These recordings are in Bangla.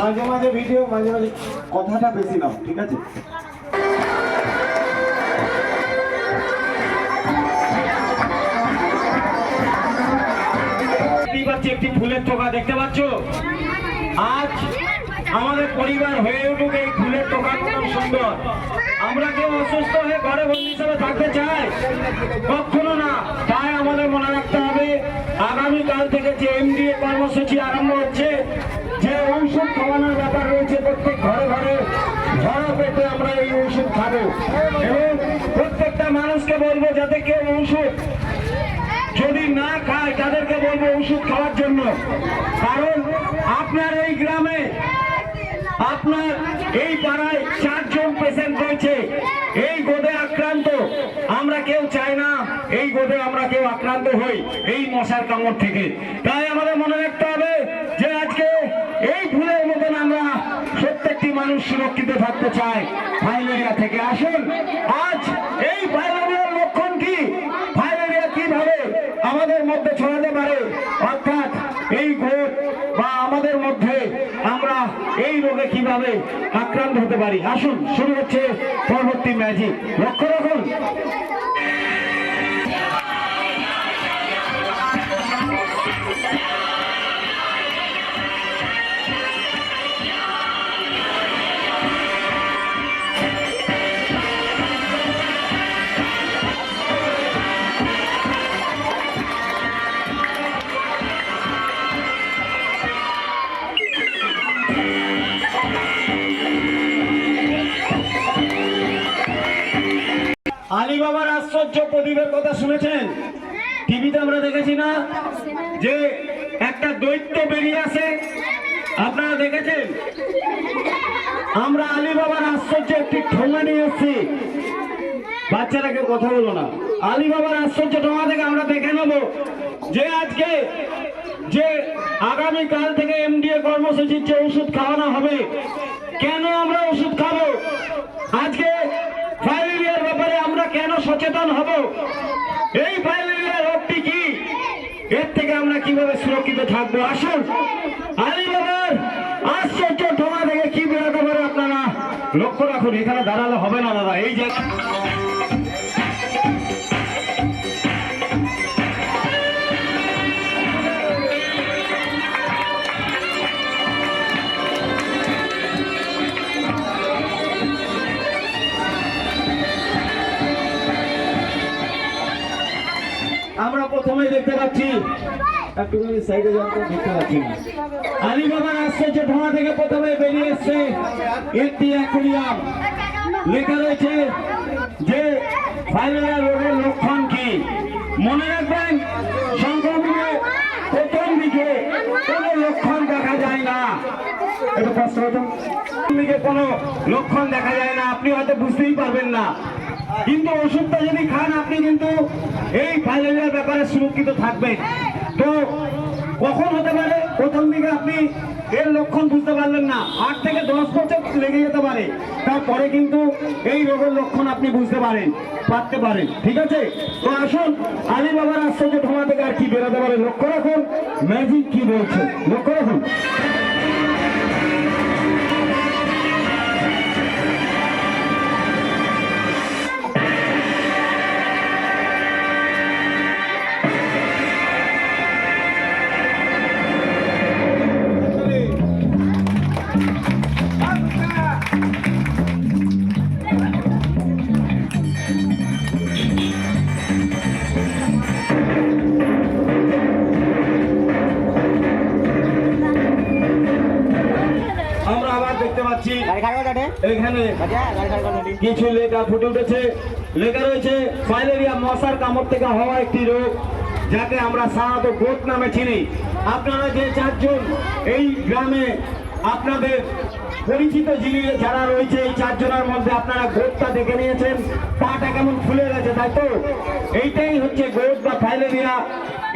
মাঝে মাঝে ভিডিও, মাঝে মাঝে কথাটা বেশি নাও, ঠিক আছে? একটি ফুলের টোকা দেখতে পাচ্ছ? আজ আমাদের পরিবার হয়ে উঠুক এই ফুলের টোকা কত সুন্দর। আমরা কেউ অসুস্থ হয়ে ঘরে বন্দি হিসেবে থাকতে চাই? কখনো না। তাই আমাদের মনে রাখতে হবে, আগামীকাল থেকে যে এমডিএ কর্মসূচি আরম্ভ হচ্ছে ঔষধ ব্যাপার রয়েছে প্রত্যেক ঘরে ঘরে। ঝড়া পেতে আমরা এই ঔষধ খাব। এবং প্রত্যেকটা মানুষকে বলব যাতে কেউ ঔষধ যদি না খায়, তাদেরকে বলব ওষুধ খাওয়ার জন্য। কারণ আপনার এই গ্রামে, আপনার এই পাড়ায় চারজন পেশেন্ট রয়েছে। এই গোদে আক্রান্ত আমরা কেউ চাই না। এই গোদে আমরা কেউ আক্রান্ত হই। এই মশার কামড় থেকে। তাই আমাদের মনে রাখতে হবে যে আজকে এই ফুলের মতন আমরা প্রত্যেকটি মানুষ সুরক্ষিত থাকতে চাই ফাইলেরিয়া থেকে। আসুন, আজ এই ফাইলেরিয়ার লক্ষণ কি? ফাইলেরিয়া কীভাবে আমাদের মধ্যে ছড়াতে পারে? অর্থাৎ এই ভোট বা আমাদের মধ্যে আমরা এই রোগে কীভাবে আক্রান্ত হতে পারি? আসুন, শুরু হচ্ছে পরবর্তী ম্যাজিক লক্ষ্য রাখুন। আলিবাবার আশ্চর্য প্রদীপের কথা শুনেছেন? টিভিতে আমরা দেখেছি না? যে একটা দৈত্য বেরিয়ে আসে। আপনারা দেখেছেন? আমরা আলী বাবার আশ্চর্য একটি ঠোঙা নিয়ে এসেছি। বাচ্চারা কেউ কথা বলো না। আলী বাবার আশ্চর্য ঠোঙা থেকে আমরা দেখে নেব যে আজকে যে আগামী কাল থেকে এমডিএ কর্মসূচির যে ওষুধ খাওয়ানো হবে। কেন আমরা ওষুধ খাব আজকে ফাইলেরিয়ার ব্যাপারে আমরা কেন সচেতন হব। এই ফাইলেরিয়া রোগটি কি? এর থেকে আমরা কীভাবে সুরক্ষিত থাকব? আসুন। আলিবাবার আশ্চর্য ঠোঙা থেকে কি বেরোতে পারে আপনারা? লক্ষ্য রাখুন, এখানে দাঁড়ালে হবে না দাদা, এই যে থেকে প্রথমে বেরিয়ে রয়েছে যে রোগের লক্ষণ কি? মনে রাখবেন সংক্রমণের প্রথম দিকে কোনো লক্ষণ দেখা যায় না। এটা দিকে কোনো লক্ষণ দেখা যায় না, আপনি হয়তো বুঝতেই পারবেন না। কিন্তু ওষুধটা যদি খান, আপনি কিন্তু এই ফাইলেরিয়ার ব্যাপারে সুরক্ষিত থাকবেন। তো কখন হতে পারে? প্রথম দিকে আপনি এর লক্ষণ বুঝতে পারলেন না। আট থেকে দশ বছর লেগে যেতে পারে। তারপরে কিন্তু এই রোগের লক্ষণ আপনি বুঝতে পারেন, পারতে পারেন। ঠিক আছে? তো আসুন আলী বাবার আশ্চর্য ঠোঙা থেকে আর কি বেরোতে পারে? লক্ষ্য রাখুন ম্যাজিক কি বলছে? লক্ষ্য রাখুন। এখানে কিছু লেখা ফুটে উঠেছে। লেখা রয়েছে ফাইলেরিয়া মশার কামড় থেকে হওয়া একটি রোগ যাকে আমরা সাধারণত গোট নামে চিনি। আপনারা যে চারজন এই গ্রামে আপনাদের পরিচিত যিনি যারা রয়েছে, এই চারজনের মধ্যে আপনারা গোটটা দেখে নিয়েছেন। পাটা কেমন ফুলে গেছে, তাই তো? এইটাই হচ্ছে গোট বা ফাইলেরিয়া।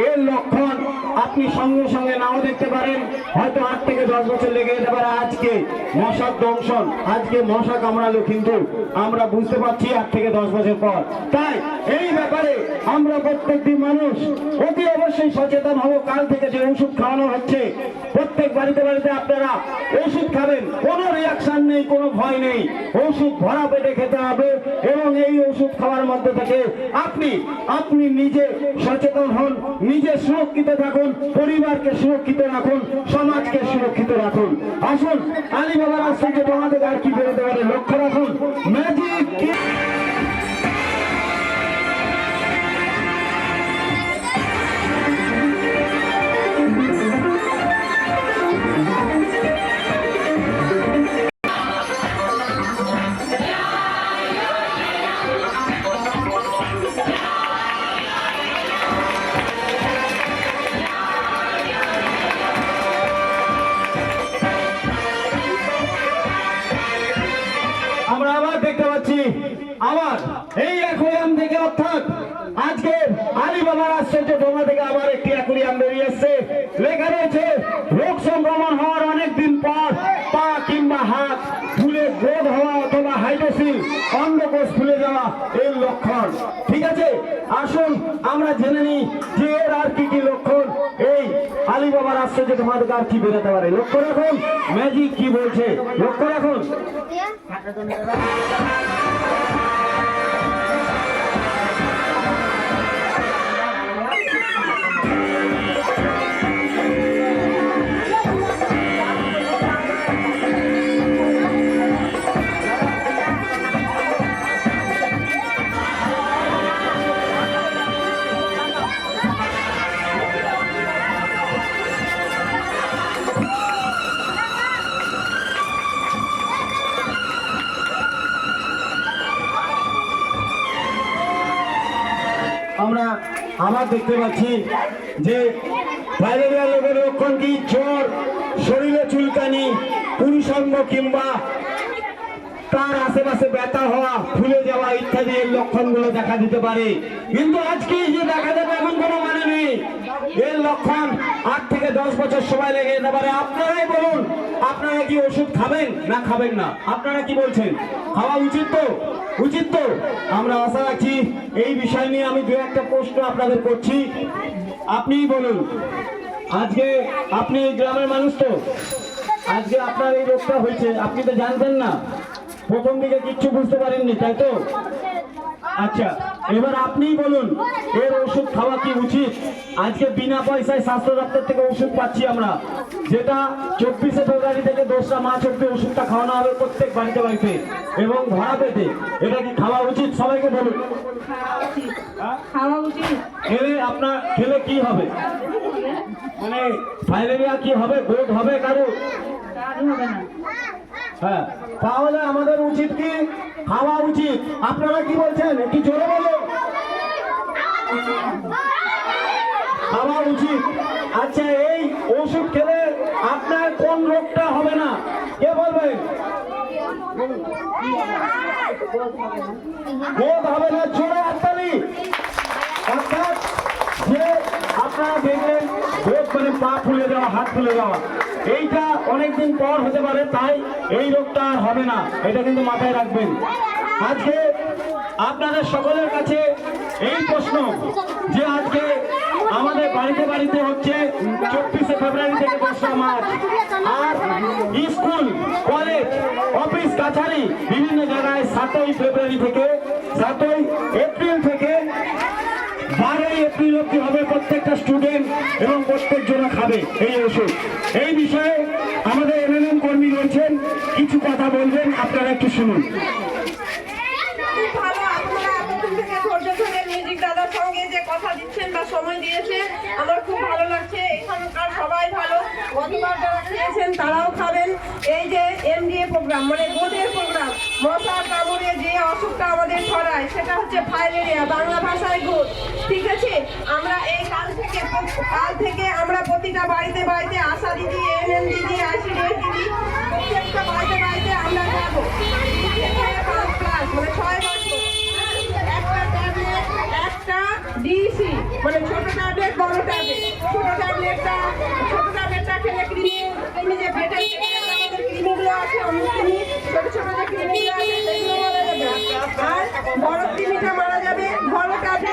এর লক্ষণ আপনি সঙ্গে সঙ্গে নাও দেখতে পারেন। হয়তো আট থেকে দশ বছর লেগে যেতে পারে আজকে মশার দংশন। আজকে মশা কামড়ালো কিন্তু আমরা বুঝতে পারছি আট থেকে দশ বছর পর। তাই এই ব্যাপারে আমরা প্রত্যেকটি মানুষ অতি অবশ্যই সচেতন হব। কাল থেকে যে ওষুধ খাওয়ানো হচ্ছে, প্রত্যেক বাড়িতে বাড়িতে আপনারা ওষুধ খাবেন। কোনো রিয়াকশন নেই, কোনো ভয় নেই। ওষুধ ভরা পেটে খেতে হবে এবং এই ওষুধ খাওয়ার মধ্যে থেকে আপনি আপনি নিজে সচেতন হন, নিজে সুরক্ষিত থাকুন, পরিবারকে সুরক্ষিত রাখুন, সমাজকে সুরক্ষিত রাখুন। আসুন আলী বাবার থেকে তোমাদের আর কি বেরোতে পারে লক্ষ্য রাখুন? ম্যাজিক বোমা থেকে আবার একটি অ্যাকুরিয়াম বেরিয়ে এসছে। লেখা রয়েছে, রোগ সংক্রমণ হওয়ার অনেক দিন পর পা কিংবা হাত ফুলে গ্রোধ হওয়া অথবা হাইড্রোসিল, অন্ডকোষ ফুলে যাওয়া এর লক্ষণ। ঠিক আছে? আসুন, আমরা জেনে নিই যে এর আর কি কি লক্ষণ। এই আলী বাবার আশ্চর্য থেকে আর কি বেরোতে পারে? লক্ষ্য রাখুন ম্যাজিক কি বলছে? লক্ষ্য রাখুন। আমরা আবার দেখতে পাচ্ছি যে ম্যালেরিয়া রোগের লক্ষণ কি? জ্বর শরীরে চুলকানি, পুরুষাঙ্গ কিংবা তার আশেপাশে ব্যথা হওয়া, ফুলে যাওয়া ইত্যাদি এর লক্ষণগুলো দেখা দিতে পারে। কিন্তু আজকে যে দেখা যাবে এমন কোনো মানে নেই। এর লক্ষণ আট থেকে দশ বছর সময় লেগে যেতে পারে। আপনারাই বলুন, আপনারা কি ওষুধ খাবেন না খাবেন না? আপনারা কি বলছেন? খাওয়া উচিত তো? উচিত তো? আমরা আশা রাখছি এই বিষয় নিয়ে আমি দু একটা প্রশ্ন আপনাদের করছি। আপনিই বলুন, আজকে আপনি এই গ্রামের মানুষ তো? আজকে আপনার এই রোগটা হয়েছে, আপনি তো জানতেন না। প্রথম দিকে কিচ্ছু বুঝতে পারেননি তাই তো? আচ্ছা এবার আপনিই বলুন এর ওষুধ খাওয়া কি উচিত? আজকে বিনা পয়সায় স্বাস্থ্য দপ্তর থেকে ওষুধ পাচ্ছি আমরা। যেটা চব্বিশে ফেব্রুয়ারি থেকে দোসরা মার্চ অব্দি ওষুধটা খাওয়ানো হবে প্রত্যেক বাড়িতে বাড়িতে এবং ভাড়া পেতে। এটা কি খাওয়া উচিত? সবাইকে বলুন। খেলে আপনার খেলে কি হবে? মানে ফাইলেরিয়া কি হবে? গোট হবে কারও হবে না। হ্যাঁ তাহলে আমাদের উচিত কি? খাওয়া উচিত। আপনারা কি বলছেন? একটু জোরে বলো খাওয়া উচিত। আচ্ছা এই ওষুধ খেলে আপনার কোন রোগটা হবে না? কে বলবেন বোধ হবে না, জোরে হাততালি। অর্থাৎ যে আপনারা দেখলেন মানে পা ফুলে যাওয়া, হাত ফুলে যাওয়া। এইটা অনেকদিন পর হতে পারে, তাই এই রোগটা আর হবে না। এটা কিন্তু মাথায় রাখবেন। আজকে আপনাদের সকলের কাছে এই প্রশ্ন যে আজকে আমাদের বাড়িতে বাড়িতে হচ্ছে চব্বিশে ফেব্রুয়ারি থেকে দোসরা মার্চ। আর স্কুল, কলেজ, অফিস, কাছারি বিভিন্ন জায়গায় সাতই ফেব্রুয়ারি থেকে, সাতই এপ্রিল থেকে বারোই এপ্রিল অব্দি হবে প্রত্যেকটা স্টুডেন্ট এবং প্রত্যেক জনা খাবে। এই ওষুধ এই বিষয়ে আমাদের এমএনএম কর্মী রয়েছেন কিছু কথা বলবেন, আপনারা একটু শুনুন। মিউজিক দাদার সঙ্গে যে কথা দিচ্ছেন বা সময় দিয়েছেন, আমার খুব ভালো লাগছে এখানকার সবাই ভালো গতবার যারা খেয়েছেন, তারাও খাবেন। এই যে এমডিএ প্রোগ্রাম মানে গোদের প্রোগ্রাম, মশা কামড়ে যে অসুখটা আমাদের ছড়ায়, সেটা হচ্ছে ফাইলেরিয়া বাংলা ভাষায় গোদ ঠিক আছে? আমরা এই কাল থেকে কাল থেকে আমরা প্রতিটা বাড়িতে বাড়িতে আশা দিদি এনএম দিদি আইসিডিএস দিদি, প্রত্যেকটা বাড়িতে বাড়িতে আমরা যাব। পাঁচ ক্লাস মানে ছয় বছর। একটা ডিসি মানে ছোট ট্যাবলেট বড় ট্যাবলেট ছোট ট্যাবলেটটা আর বড় মারা যাবে বড় কাজে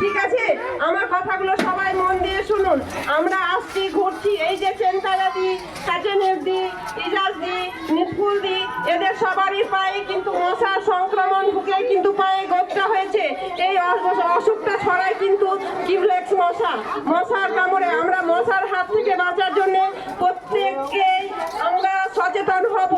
ঠিক আছে আমার কথাগুলো সবাই মন দিয়ে শুনুন আমরা আসছি ঘুরছি এই যে সেন্টারা দিই কাটেনের দিই ইজাজ দিই নিষ্কুল দিই এদের সবারই পায়ে কিন্তু মশার সংক্রমণ ঢুকে কিন্তু পায়ে গোচ্চা হয়েছে এই অসুখটা ছড়ায় কিন্তু কিউলেক্স মশা মশার কামড়ে আমরা মশার হাত থেকে বাঁচার জন্যে প্রত্যেককেই আমরা সচেতন হব।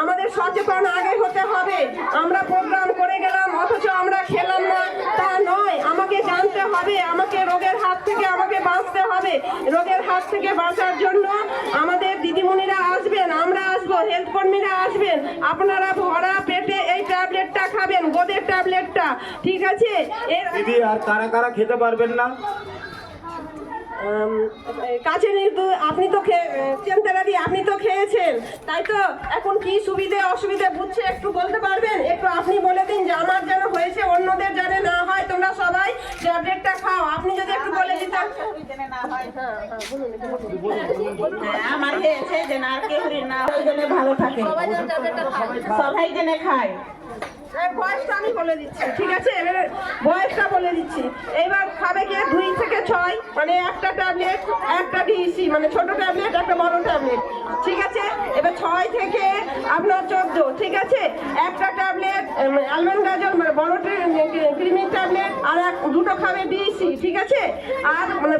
আমাদের সচেতন আগে হতে হবে। আমরা প্রোগ্রাম করে গেলাম, অথচ আমরা খেলাম না। তা নয়, আমাকে জানতে হবে, আমাকে রোগের হাত থেকে আমাকে বাঁচতে হবে। রোগের হাত থেকে বাঁচার জন্য আমাদের দিদিমণিরা আসবেন, আমরা আসব হেলথ কর্মীরা আসবেন। আপনারা ভরা পেটে এই ট্যাবলেটটা খাবেন, গোদের ট্যাবলেটটা, ঠিক আছে? এর দিদি, আর কারা কারা খেতে পারবেন না? উম, কাছে কিন্তু আপনি তো চেন্তারাদি আপনি তো খেয়েছেন। তাই তো এখন কি সুবিধে অসুবিধে বুঝছে একটু বলতে পারবেন? একটু আপনি বলে দিন যে আমার যেন হয়েছে অন্যদের জানে না হয়। তোমরা সবাই ট্যাবলেটটা খাও। আপনি যদি একটু বলে দিতেন। হ্যাঁ, আমার হয়েছে যে না কেউ না ভালো থাকে। সবাই জেনে খায়। বয়সটা আমি বলে দিচ্ছি, ঠিক আছে? এবারে বয়সটা বলে দিচ্ছি। এইবার খাবে কি? দুই থেকে ছয় মানে একটা ট্যাবলেট, একটা ডিসি মানে ছোট ট্যাবলেট, একটা বড় ট্যাবলেট। ঠিক আছে? এবার ছয় থেকে আপনার চোদ্দ, ঠিক আছে? একটা ট্যাবলেট অ্যালমন্ড গাজর মানে বড় ক্রিমির ট্যাবলেট, আর এক, দুটো খাবে ডিসি ঠিক আছে? আর মানে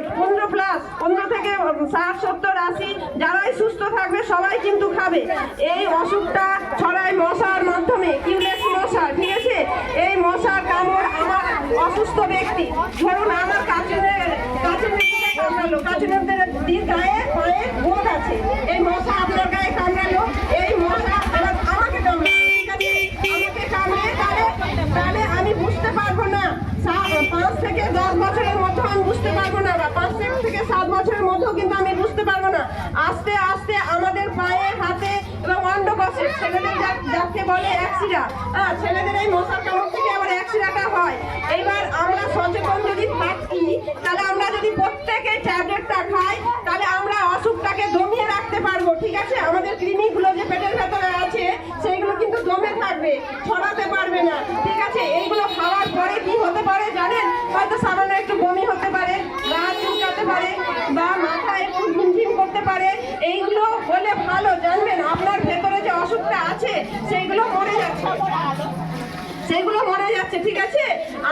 ষাট সত্তর আশি যারাই সুস্থ থাকবে, সবাই কিন্তু খাবে। এই অসুখটা ছড়ায় মশার মাধ্যমে, কিউলেক্স মশা ঠিক আছে? এই মশার কামড় আমার অসুস্থ ব্যক্তি। ধরুন আমার কাছের কাছের কামড়ালো কাছের দিন গায়ে, পায়ে বোধ আছে। এই মশা আপনার গায়ে এই মশা আমাকে কামড়ালো। আমাকে কামড়ে তাহলে তাহলে আমি বুঝতে পারব না। পাঁচ থেকে দশ বছরের মধ্যে আমি বুঝতে পারব না বা সাত বছরের মধ্যেও কিন্তু আমি বুঝতে পারব না। আস্তে আস্তে আমাদের পায়ে, হাতে এবং অন্ডকোষে ছেলেদের যাকে বলে অ্যাক্সিডা হ্যাঁ ছেলেদের এই মশার কামড় থেকে আবার অ্যাক্সিডাটা হয়। এইবার আমরা সচেতন যদি থাকি, তাহলে আমরা যদি প্রত্যেকে ট্যাবলেটটা খাই, তাহলে আমরা অসুখটাকে দমিয়ে রাখতে পারব, ঠিক আছে? আমাদের ক্রিমিগুলো যে পেটের ভেতরে আছে, সেইগুলো কিন্তু দমে থাকবে, ছড়াতে পারবে না ঠিক আছে এইগুলো খাওয়ার পরে কি হতে পারে জানেন হয়তো সামান্য একটু বমি হতে পারে গা চুলকাতে পারে বা মাথা একটু ঝিমঝিম করতে পারে এইগুলো হলে ভালো জানবেন, আপনার ভেতরে যে অসুখটা আছে, সেইগুলো মরে যাচ্ছে। সেগুলো মরে যাচ্ছে, ঠিক আছে?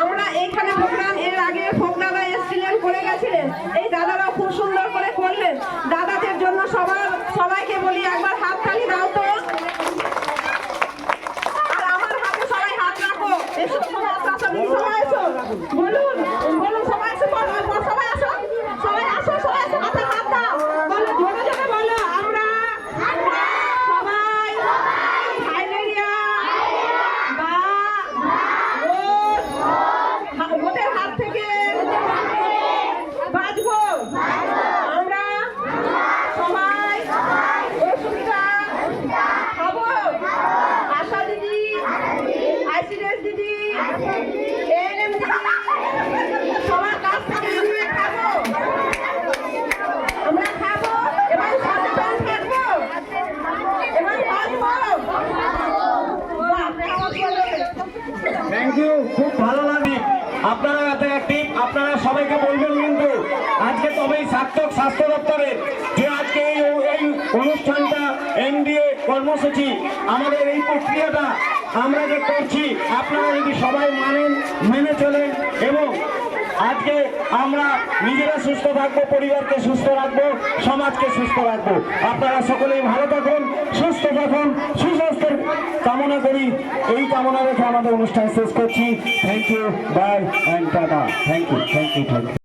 আমরা এইখানে প্রোগ্রাম এর আগে প্রোগ্রামে এসেছিলেন করে গেছিলেন। এই দাদারাও খুব সুন্দর করে করলেন। দাদাদের জন্য সবার, সবাইকে বলি, একবার হাত খালি দাও তো আর আমার হাতে সবাই হাত রাখো এসো সবাই আসো আসো দিদি, সবাই এসো বলুন বলুন সবাই এসো বলো বলো, সবাই আসো সবাই আসো সবাই আসো হাতে হাত দাও বলো জোরে জোরে বলো আমরা সবাই ফাইলেরিয়া বা রোদ হা- ওদের হাত থেকে বাঁচবো আমরা সবাই ওষুধটা খাব আশা দিদি আইসিডিএস দিদি এএনএম দিদি সবার কাছ থেকে আমরা খাব আমরা খাব এবং সচেতন থাকব এবং বাঁচবো বাহ, খাওয়া চলবে। থ্যাংক ইউ খুব ভালো লাগে আপনারা এত অ্যাক্টিভ আপনারা সবাইকে বলবেন কিন্তু আজকে তবেই সার্থক স্বাস্থ্য দপ্তরের যে আজকে এই অনুষ্ঠানটা এনডিএ কর্মসূচি, আমাদের এই প্রক্রিয়াটা আমরা যে করছি, আপনারা যদি সবাই মানেন, মেনে চলেন এবং আজকে আমরা নিজেরা সুস্থ থাকব, পরিবারকে সুস্থ রাখব, সমাজকে সুস্থ রাখব। আপনারা সকলেই ভালো থাকুন, সুস্থ থাকুন, সুস্বাস্থ্যের কামনা করি। এই কামনা রেখে আমাদের অনুষ্ঠান শেষ করছি। Thank you bye and tata thank you thank you thank you